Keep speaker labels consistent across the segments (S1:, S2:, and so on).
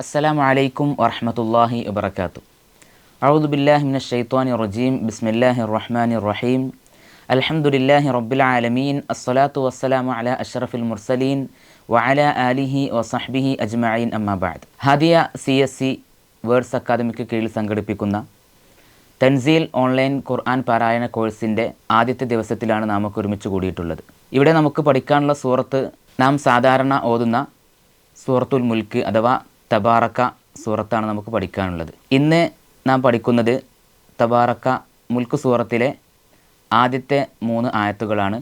S1: അസ്സലാമു അലൈക്കും വറഹമത്തല്ലാഹി വബർക്കാത്തു അഊദു ബില്ലാഹി ശൈത്വാനി റജീം. ബിസ്മില്ലാഹി റഹ്മാൻ റഹീം. അൽഹംദുലില്ലാഹി റബ്ബിൽ ആലമീൻ. അസ്സലാത്തു വസ്സലാമു അലാ അഷ്റഫിൽ മുർസലീൻ. വഅല ആലിഹി വസഹ്ബിഹി അജ്മഈൻ. അമ്മാ Hadiya Hadiya C S C words academic കീഴിൽ സംഘടിപ്പിക്കുന്ന തൻസീൽ ഓൺലൈൻ ഖുർആൻ പാരായണ കോഴ്സിന്റെ ആദ്യത്തെ ദിവസത്തിലാണ് നാം ഒക്കെ ഒരുമിച്ച് കൂടിയിട്ടുള്ളത്. ഇവിടെ നമുക്ക് പഠിക്കാനുള്ള സൂറത്ത് നാം സാധാരണ ഓതുന്ന സൂറത്തുൽ മുൽക്ക് അഥവാ തബാറക്ക സൂറത്താണ് നമുക്ക് പഠിക്കാനുള്ളത് ഇന്ന് നാം പഠിക്കുന്നത് തബാറക്ക മുൽക്ക് സൂറത്തിലെ ആദ്യത്തെ മൂന്ന് ആയത്തുകളാണ്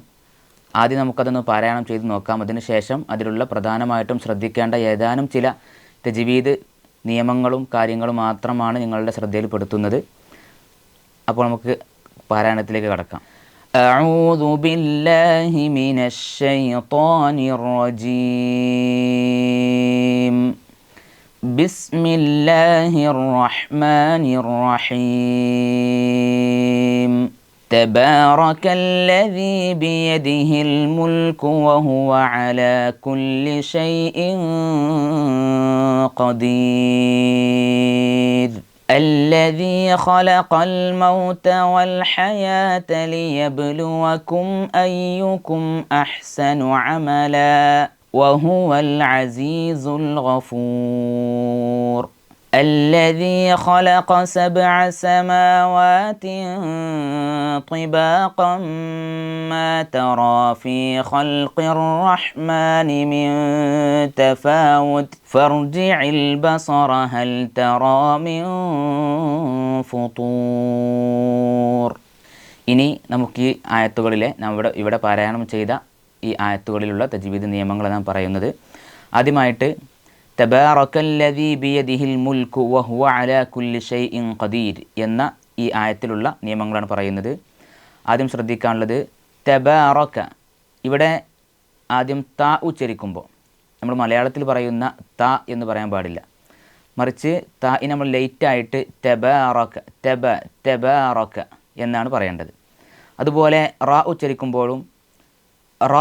S1: ആദ്യം നമുക്കതൊന്ന് പാരായണം ചെയ്ത് നോക്കാം അതിന് ശേഷം അതിലുള്ള പ്രധാനമായിട്ടും ശ്രദ്ധിക്കേണ്ട ഏതാനും ചില തജ്വീദ് നിയമങ്ങളും കാര്യങ്ങളും മാത്രമാണ് നിങ്ങളുടെ ശ്രദ്ധയിൽപ്പെടുത്തുന്നത് അപ്പോൾ നമുക്ക് പാരായണത്തിലേക്ക് കടക്കാം أعوذ بالله من الشيطان الرجيم بسم الله الرحمن الرحيم. تبارك الذي بيده الملك وهو على كل شيء قدير. الذي خلق الموت والحياة ليبلوكم أيكم أحسن عملا. وهو العزيز الغفور الذي خلق سبع سماوات طباقا ما ترى في خلق الرحمن من تفاوت فارجع البصر هل ترى من فطور ഇനി നമുക്ക് ഈ ആയത്തുകളിലെ നമ്മുടെ ഇവിടെ പാരായണം ചെയ്ത ഈ ആയത്തുകളിലുള്ള തജ്വീദ് നിയമങ്ങൾ നാം പറയുന്നത്. ആദ്യമായിട്ട് തബാറക്കല്ലദീ ബിയദിഹിൽ അലാ ഷൈഇൻ ഖദീർ എന്ന ഈ ആയത്തിലുള്ള നിയമങ്ങളാണ് പറയുന്നത്. ആദ്യം ശ്രദ്ധിക്കാനുള്ളത് തബാറക്ക ഇവിടെ ആദ്യം ത ഉച്ചരിക്കുമ്പോൾ. നമ്മൾ മലയാളത്തിൽ പറയുന്ന ത എന്ന് പറയാൻ പാടില്ല. മറിച്ച് ത നമ്മൾ ലേറ്റായിട്ട് തെബാറക്ക തെബ തെബാറക്ക എന്നാണ് പറയേണ്ടത്. അതുപോലെ റ ഉച്ചരിക്കുമ്പോഴും റ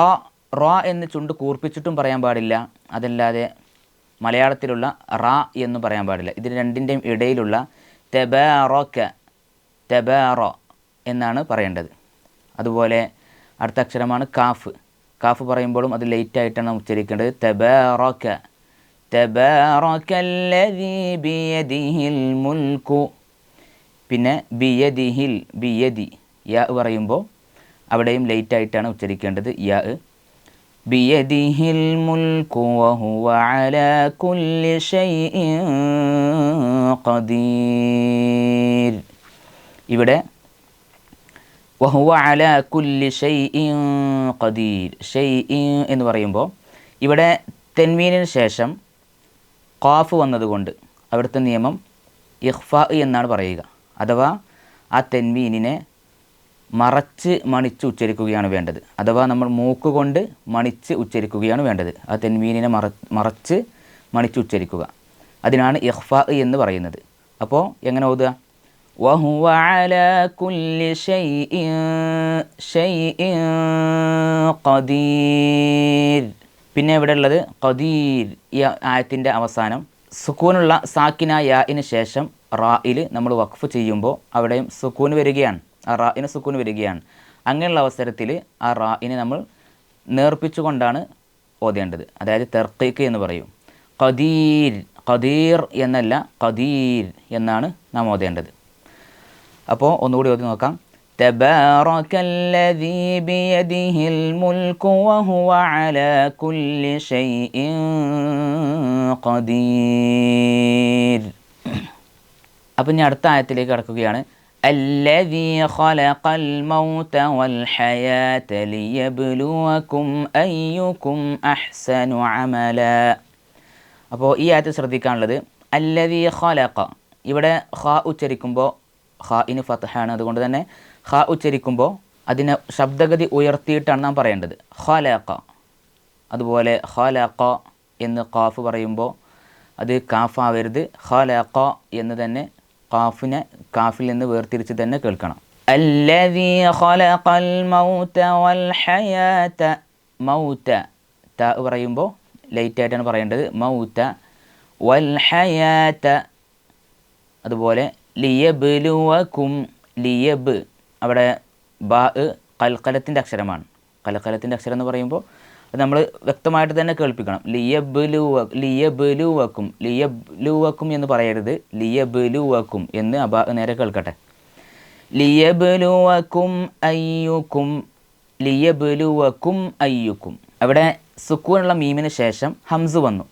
S1: റ എന്ന് ചുണ്ട് കൂർപ്പിച്ചിട്ടും പറയാൻ പാടില്ല. അതല്ലാതെ മലയാളത്തിലുള്ള റ എന്ന് പറയാൻ പാടില്ല. ഇതിന് രണ്ടിന്റെയും ഇടയിലുള്ള തെബാറോക്ക തെബാറോ എന്നാണ് പറയേണ്ടത്. അതുപോലെ അടുത്ത അക്ഷരമാണ് കാഫ്. കാഫ് പറയുമ്പോഴും അത് ലേറ്റ് ആയിട്ടാണ് ഉച്ചരിക്കേണ്ടത്. തെബാറോക്ക പിന്നെ ബിയദിഹിൽ ബിയദി യ പറയുമ്പോൾ അവിടെയും ലേറ്റ് ആയിട്ടാണ് ഉച്ചരിക്കേണ്ടത് യാ بيده الملك وهو على كل شيء قدير ഇവിടെ വഹുവ അല കുല്ലി ഷെയ് ഖദീർ ഷെയ് എന്ന് പറയുമ്പോൾ ഇവിടെ തെൻവീനിന് ശേഷം ഖാഫ് വന്നതുകൊണ്ട് അവിടുത്തെ നിയമം ഇഖ്ഫ എന്നാണ് പറയുക അഥവാ ആ തെൻവീനിനെ മറച്ച് മണിച്ച് ഉച്ചരിക്കുകയാണ് വേണ്ടത്. അഥവാ നമ്മൾ മൂക്കുകൊണ്ട് മണിച്ച് ഉച്ചരിക്കുകയാണ് വേണ്ടത്. ആ തെൻവീനിനെ മറ മറച്ച് മണിച്ച് ഉച്ചരിക്കുക. അതിനാണ് ഇഹ്ഫ എന്ന് പറയുന്നത്. അപ്പോൾ എങ്ങനെ ഓതുക? പിന്നെ ഇവിടെ ഉള്ളത്? ഖദീർ ഈ ആയത്തിന്റെ അവസാനം. സുക്കൂനുള്ള സാക്കിന യാഇന് ശേഷം റായിൽ നമ്മൾ വഖഫ് ചെയ്യുമ്പോൾ അവിടെയും സുക്കൂൻ വരികയാണ്. ആ റായിന് സുക്കൂൻ വരികയാണ് അങ്ങനെയുള്ള അവസരത്തിൽ ആ റായിനെ നമ്മൾ നേർപ്പിച്ചുകൊണ്ടാണ് ഓതേണ്ടത് അതായത് തെർക്കീക്ക് എന്ന് പറയും ഖദീർ ഖദീർ എന്നല്ല ഖദീർ എന്നാണ് നാം ഓതേണ്ടത് അപ്പോൾ ഒന്നുകൂടി ഓതി നോക്കാം تبارك الذي بيده الملك وهو على كل شيء قدير അപ്പം ഇനി അടുത്ത ആയത്തിലേക്ക് കടക്കുകയാണ് الذي خلق الموت والحياة ليبلوكم أيكم أحسن عملا അപ്പോൾ ഈ ആയത്ത് ശ്രദ്ധിക്കാനുള്ളത് അല്ലതി ഖലഖ ഇവിടെ ഖ ഉച്ചരിക്കുമ്പോൾ ഖ ഇന് ഫത്ഹാണ് അതുകൊണ്ട് തന്നെ ഖ ഉച്ചരിക്കുമ്പോൾ അതിനെ ശബ്ദഗതി ഉയർത്തിയിട്ടാണ് നാം പറയേണ്ടത് ഖലഖ അതുപോലെ ഖലഖ എന്ന് ഖാഫ് പറയുമ്പോൾ അത് കാഫാവരുത് ഖലഖ എന്ന് തന്നെ കാഫിനെ കാഫിൽ നിന്ന് വേർതിരിച്ച് തന്നെ കേൾക്കണം. അല്ലദീ ഖലഖൽ മൗത വൽ ഹയാത മൗത. ത പറയുമ്പോൾ ലൈറ്റായിട്ടാണ് പറയേണ്ടത്. മൗത്ത വൽ ഹയാത്ത അതുപോലെ ലിയബ്ലുവക്കും ലിയബ്. അവിടെ ബാ കൽക്കലത്തിന്റെ അക്ഷരമാണ്. കൽക്കലത്തിന്റെ അക്ഷരം എന്ന് പറയുമ്പോൾ നമ്മൾ വ്യക്തമായിട്ട് തന്നെ കേൾപ്പിക്കണം. ലിയബുലുവ ലിയബ്ലുവക്കും ലിയബുലുവക്കും എന്ന് പറയരുത്. ലിയബ്ലുവക്കും എന്ന് അബ നേരെ കേൾക്കട്ടെ. ലിയബ്ലുവക്കും അയ്യുക്കും ലിയബ്ലുവക്കും അയ്യുക്കും. അവിടെ സുക്കൂനുള്ള മീമിന് ശേഷം ഹംസ് വന്നു.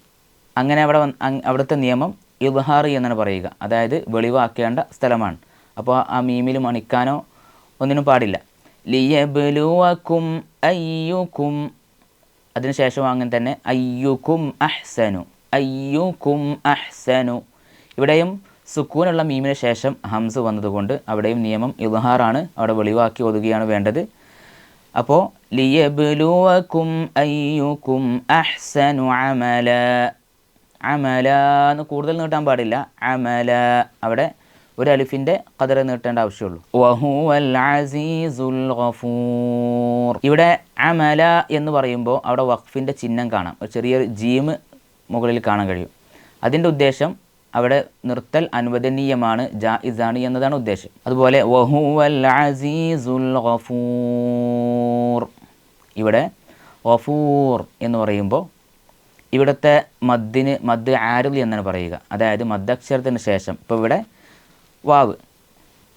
S1: അങ്ങനെ അവിടെ അവിടുത്തെ നിയമം ഇബ്ഹാർ എന്നാണ് പറയുക. അതായത് വെളിവാക്കേണ്ട സ്ഥലമാണ്. അപ്പോൾ ആ മീമിൽ മണിക്കാനോ ഒന്നിനും പാടില്ല. ലിയബ്ലുവക്കും അയ്യുക്കും അതിനുശേഷം അങ്ങനെ തന്നെ അയ്യുക്കും അഹ്സനു അയ്യുക്കും അഹ്സനു. ഇവിടെയും സുക്കൂനുള്ള മീമിന് ശേഷം ഹംസ് വന്നതുകൊണ്ട് അവിടെയും നിയമം ഇൽഹാറാണ് അവിടെ വെളിവാക്കി ഒതുകയാണ് വേണ്ടത്. അപ്പോൾ ലിയബുലുവക്കും അയ്യുക്കും അഹ്സനു അമല അമല എന്ന് കൂടുതൽ നീട്ടാൻ പാടില്ല അമല. അവിടെ ഒരു അലിഫിന്റെ കതറ് നീട്ടേണ്ട ആവശ്യമുള്ളൂ. വഹുവൽ അസീസുൽ ഗഫൂർ ഇവിടെ അമല എന്ന് പറയുമ്പോൾ അവിടെ വഖഫിന്റെ ചിഹ്നം കാണാം. ഒരു ചെറിയൊരു ജീമ് മുകളിൽ കാണാൻ കഴിയും. അതിന്റെ ഉദ്ദേശം അവിടെ നിർത്തൽ അനുവദനീയമാണ് ജായിസാണ് എന്നതാണ് ഉദ്ദേശം. അതുപോലെ വഹുവൽ അസീസുൽ ഗഫൂർ ഇവിടെ ഗഫൂർ എന്ന് പറയുമ്പോൾ ഇവിടുത്തെ മദ്ദിന് മദ് ആരുൽ എന്നാണ് പറയുക. അതായത് മദ്ദക്ഷരത്തിന് ശേഷം. ഇപ്പോൾ ഇവിടെ വാവ്.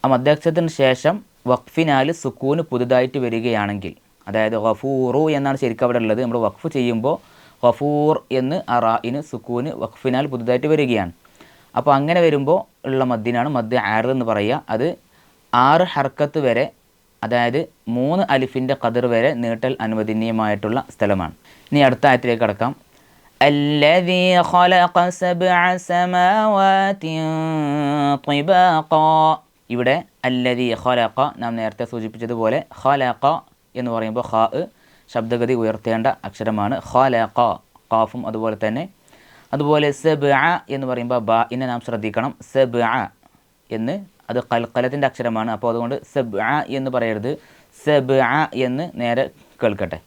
S1: ആ മദ്ദക്ഷരത്തിന് ശേഷം വഖഫിനാൽ സുക്കൂന് പുതുതായിട്ട് വരികയാണെങ്കിൽ അതായത് ഗഫൂറു എന്നാണ് ശരിക്കും അവിടെ ഉള്ളത്. നമ്മൾ വഖഫ് ചെയ്യുമ്പോൾ ഗഫൂർ എന്ന് അറായിന് സുക്കൂന് വഖഫിനാൽ പുതുതായിട്ട് വരികയാണ്. അപ്പോൾ അങ്ങനെ വരുമ്പോൾ ഉള്ള മദ്ദിനാണ് മദ്യ ആറ് എന്ന് പറയുക. അത് ആറ് ഹർക്കത്ത് വരെ അതായത് മൂന്ന് അലിഫിന്റെ കതിർ വരെ നീട്ടൽ അനുവദനീയമായിട്ടുള്ള സ്ഥലമാണ്. ഇനി അടുത്ത ആയത്തിലേക്ക് കടക്കാം. الذي خلق سبع سماوات طباقا ഇവിടെ അല്ലതി ഖലഖ നാം നേരത്തെ സൂചിപ്പിച്ചതുപോലെ ഖലഖ എന്ന് പറയുമ്പോൾ ഖാ ശബ്ദഗതി ഉയർത്തേണ്ട അക്ഷരമാണ് ഖലഖ ഖാഫും അതുപോലെ തന്നെ അതുപോലെ സബ് എന്ന് പറയുമ്പോൾ ബ ഇനെ നാം ശ്രദ്ധിക്കണം സബ് എന്ന് അത് കൽക്കലത്തിൻ്റെ അക്ഷരമാണ് അപ്പോൾ അതുകൊണ്ട് സബ് എന്ന് പറയരുത് സബ് എന്ന് നേരെ കേൾക്കട്ടെ.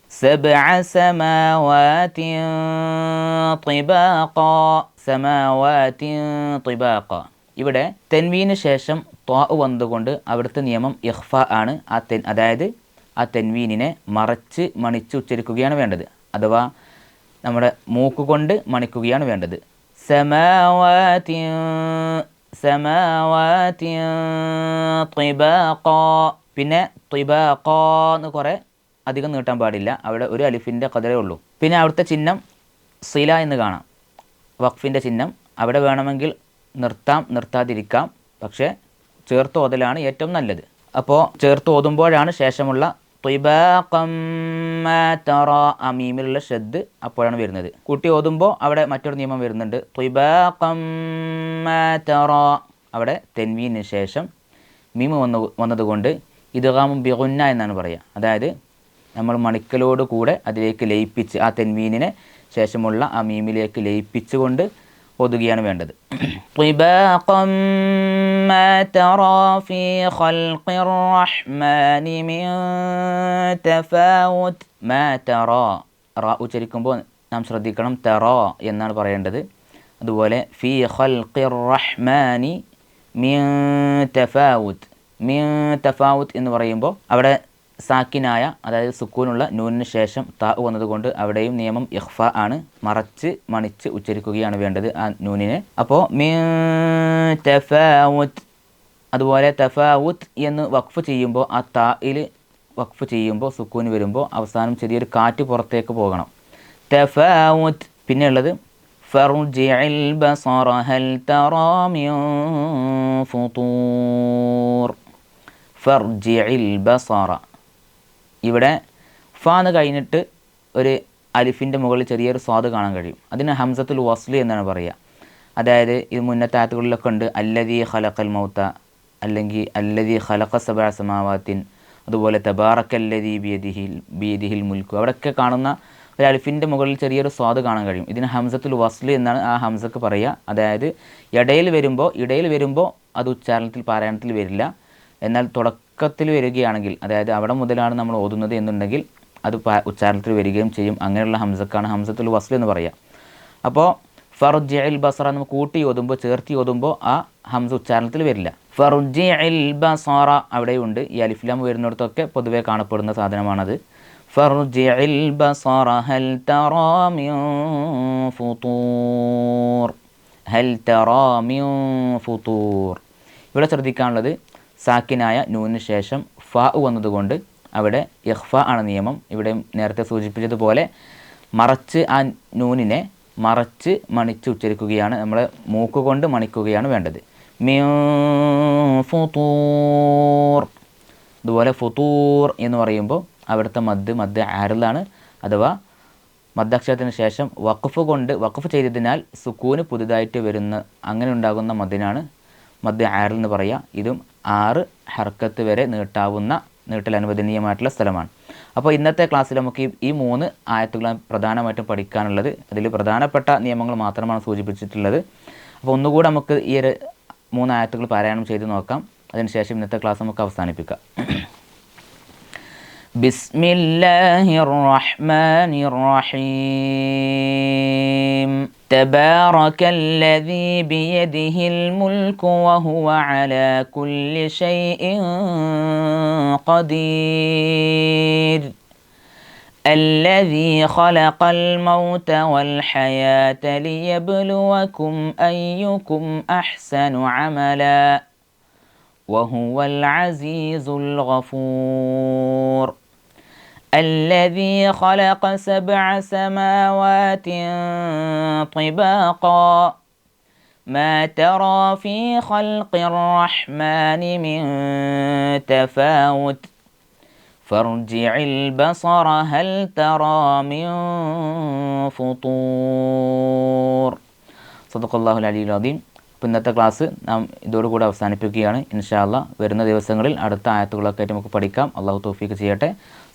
S1: ഇവിടെ തെൻവീന് ശേഷം ത്വാ വന്നുകൊണ്ട് അവിടുത്തെ നിയമം ഇഹ്ഫ ആണ്. ആ തെൻ അതായത് ആ തെൻവീനിനെ മറച്ച് മണിച്ച് ഉച്ചരിക്കുകയാണ് വേണ്ടത്. അഥവാ നമ്മുടെ മൂക്ക് കൊണ്ട് മണിക്കുകയാണ് വേണ്ടത്. സമാവാതി സമാവാതി പിന്നെ ത്രിബാഖ എന്ന് കുറേ അധികം നീട്ടാൻ പാടില്ല. അവിടെ ഒരു അലിഫിന്റെ കതിരേ ഉള്ളൂ. പിന്നെ അവിടുത്തെ ചിഹ്നം സില എന്ന് കാണാം. വഖഫിന്റെ ചിഹ്നം. അവിടെ വേണമെങ്കിൽ നിർത്താം നിർത്താതിരിക്കാം. പക്ഷേ ചേർത്ത് ഓതലാണ് ഏറ്റവും നല്ലത്. അപ്പോൾ ചേർത്ത് ഓതുമ്പോഴാണ് ശേഷമുള്ള തറ ആ മീമിലുള്ള ഷദ് അപ്പോഴാണ് വരുന്നത്. കുട്ടി ഓതുമ്പോൾ അവിടെ മറ്റൊരു നിയമം വരുന്നുണ്ട്. മാ അവിടെ തെൻവീന് ശേഷം മീമ് വന്നു വന്നതുകൊണ്ട് ഇതുകാമും ബിഗുന്ന എന്നാണ് പറയുക. അതായത് നമ്മൾ മണിക്കലോട് കൂടെ അതിലേക്ക് ലയിപ്പിച്ച് ആ തെന്മീനിനെ ശേഷമുള്ള ആ മീമിലേക്ക് ലയിപ്പിച്ചുകൊണ്ട് ഒതുകയാണ് വേണ്ടത്. ഉച്ചരിക്കുമ്പോൾ നാം ശ്രദ്ധിക്കണം തെറോ എന്നാണ് പറയേണ്ടത്. അതുപോലെ ഫി ഹൽഖിർ റഹ്മാനി മീ തഫാവുത്ത് മീ തഫാവുത്ത് എന്ന് പറയുമ്പോൾ അവിടെ സാക്കിനായ അതായത് സുക്കൂനുള്ള നൂനിന് ശേഷം താ വന്നതുകൊണ്ട് അവിടെയും നിയമം ഇഖ്ഫ ആണ് മറച്ച് മണിച്ച് ഉച്ചരിക്കുകയാണ് വേണ്ടത് ആ നൂനിനെ അപ്പോൾ തഫാവുത്ത് അതുപോലെ തഫാവുത്ത് എന്ന് വഖഫ് ചെയ്യുമ്പോൾ ആ തായിൽ വഖഫ് ചെയ്യുമ്പോൾ സുക്കൂന് വരുമ്പോൾ അവസാനം ചെറിയൊരു കാറ്റ് പുറത്തേക്ക് പോകണം തഫാവുത്ത് പിന്നെ ഉള്ളത് فارجع البصر هل ترى من فطور فارجع البصر ഇവിടെ ഫ എന്ന് കഴിഞ്ഞിട്ട് ഒരു അലിഫിന്റെ മുകളിൽ ചെറിയൊരു സ്വാദ് കാണാൻ കഴിയും. അതിന് ഹംസത്തുൽ വസ്ലി എന്നാണ് പറയുക. അതായത് ഇത് മുന്നത്തെ ആത്തുകളിലൊക്കെ ഉണ്ട്. അല്ലദി ഖലഖൽ മൗത്ത അല്ലെങ്കിൽ അല്ലദി ഖലഖ സബഅ സമാവാത്തിൻ അതുപോലെ തബാറക്കല്ലദി ബിയദിഹിൽ ബിയദിഹിൽ മുൽക്കു. അവിടെയൊക്കെ കാണുന്ന ഒരു അലിഫിന്റെ മുകളിൽ ചെറിയൊരു സ്വാദ് കാണാൻ കഴിയും. ഇതിന് ഹംസത്തുൽ വസ്ലി എന്നാണ് ആ ഹംസക്ക് പറയുക. അതായത് ഇടയിൽ വരുമ്പോൾ ഇടയിൽ വരുമ്പോൾ അത് ഉച്ചാരണത്തിൽ പാരായണത്തിൽ വരില്ല. എന്നാൽ തുടക്കത്തിൽ വരികയാണെങ്കിൽ അതായത് അവിടെ മുതലാണ് നമ്മൾ ഓതുന്നത് എന്നുണ്ടെങ്കിൽ അത് ഉച്ചാരണത്തിൽ വരികയും ചെയ്യും. അങ്ങനെയുള്ള ഹംസക്കാണ് ഹംസത്തുൽ വസ്ൽ എന്ന് പറയുക അപ്പോൾ ഫറുജിൽ ബസറ നമ്മൾ കൂട്ടി ഓതുമ്പോൾ ചേർത്തി ഓതുമ്പോൾ ആ ഹംസ ഉച്ചാരണത്തിൽ വരില്ല. ഫറുജിൽ ബസറ അവിടെയുണ്ട്. ഈ അലിഫ്ലാം വരുന്നിടത്തൊക്കെ പൊതുവെ കാണപ്പെടുന്ന സാധനമാണത്. ഫറുജിൽ ബസറ ഹൽ ഫുതൂർ. ഹൽ ഫുതൂർ. ഇവിടെ ശ്രദ്ധിക്കാനുള്ളത് സാക്കിനായ നൂന് ശേഷം ഫ വന്നതുകൊണ്ട് അവിടെ ഇഹ്ഫ ആണ് നിയമം. ഇവിടെ നേരത്തെ സൂചിപ്പിച്ചതുപോലെ മറച്ച് ആ നൂനിനെ മറച്ച് മണിച്ച് ഉച്ചരിക്കുകയാണ്. നമ്മൾ മൂക്കുകൊണ്ട് മണിക്കുകയാണ് വേണ്ടത്. അതുപോലെ ഫുതൂർ. എന്ന് പറയുമ്പോൾ അവിടുത്തെ മദ് മദ് ആരലാണ് അഥവാ മദ്ദക്ഷരത്തിന് ശേഷം വഖഫ് കൊണ്ട് വഖഫ് ചെയ്തതിനാൽ സുക്കൂന് പുതുതായിട്ട് വരുന്ന അങ്ങനെ ഉണ്ടാകുന്ന മദ്ദിനാണ് മദ് ആരിൽ എന്ന് പറയുക. ഇതും ആറ് ഹർക്കത്ത് വരെ നീട്ടാവുന്ന നീട്ടൽ അനുവദനീയമായിട്ടുള്ള സ്ഥലമാണ്. അപ്പോൾ ഇന്നത്തെ ക്ലാസ്സിൽ നമുക്ക് ഈ- മൂന്ന് ആയത്തുകളാണ് പ്രധാനമായിട്ടും പഠിക്കാനുള്ളത്. അതിൽ പ്രധാനപ്പെട്ട നിയമങ്ങൾ മാത്രമാണ് സൂചിപ്പിച്ചിട്ടുള്ളത്. അപ്പോൾ ഒന്നുകൂടെ നമുക്ക് ഈ ഒരു മൂന്ന് ആയത്തുകൾ പാരായണം ചെയ്ത് നോക്കാം. അതിനുശേഷം ഇന്നത്തെ ക്ലാസ് നമുക്ക് അവസാനിപ്പിക്കാം. بسم الله الرحمن الرحيم. تبارك الذي بيده الملك وهو على كل شيء قدير. الذي خلق الموت والحياة ليبلوكم أيكم أحسن عملا. وهو العزيز الغفور. الذي خلق سبع سماوات طباقا ما ترى في خلق الرحمن من تفاوت فارجع البصر هل ترى من فطور صدق الله العلي العظيم അപ്പോൾ ഇന്നത്തെ ക്ലാസ് നാം ഇതോടുകൂടി അവസാനിപ്പിക്കുകയാണ് ഇൻഷാല്ല വരുന്ന ദിവസങ്ങളിൽ അടുത്ത ആയത്തുകളൊക്കെ ആയിട്ട് നമുക്ക് പഠിക്കാം അള്ളാഹു തൗഫീക്ക് ചെയ്യട്ടെ